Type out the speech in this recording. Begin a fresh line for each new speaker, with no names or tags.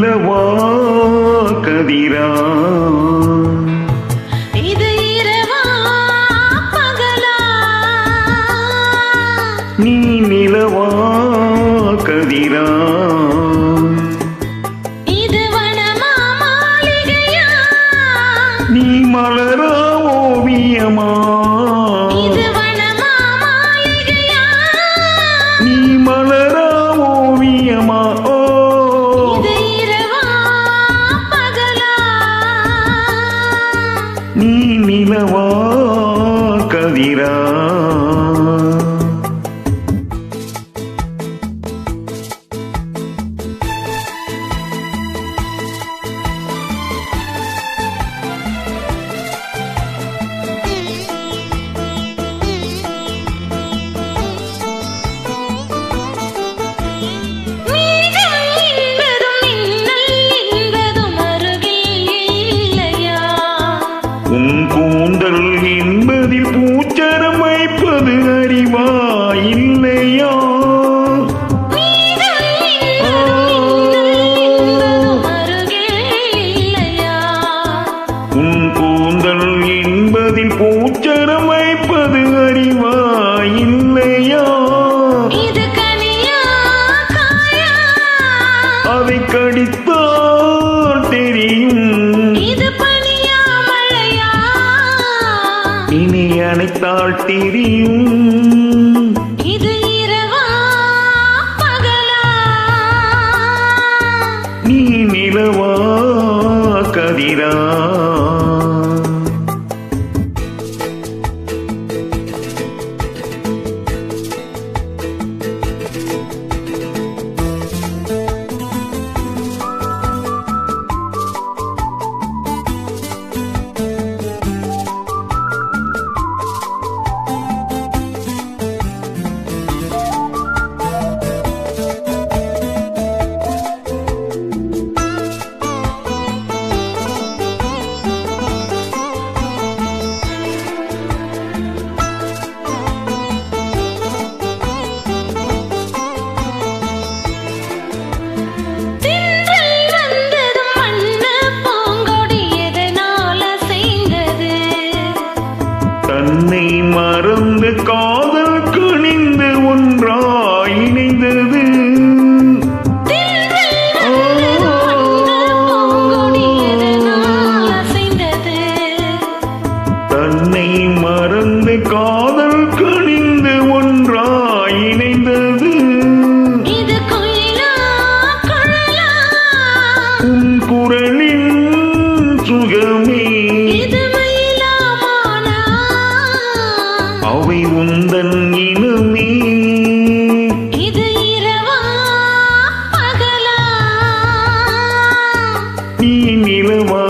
நிலவா கதிரா. நீ நிலவா கதிரா. நிலவா கதிரா அணைத்தாள் தெரியும்.
இது
நீ நிலவா கதிரா? உந்தன் இனுமே.
இது இரவா பகலா?
நீ நிலவா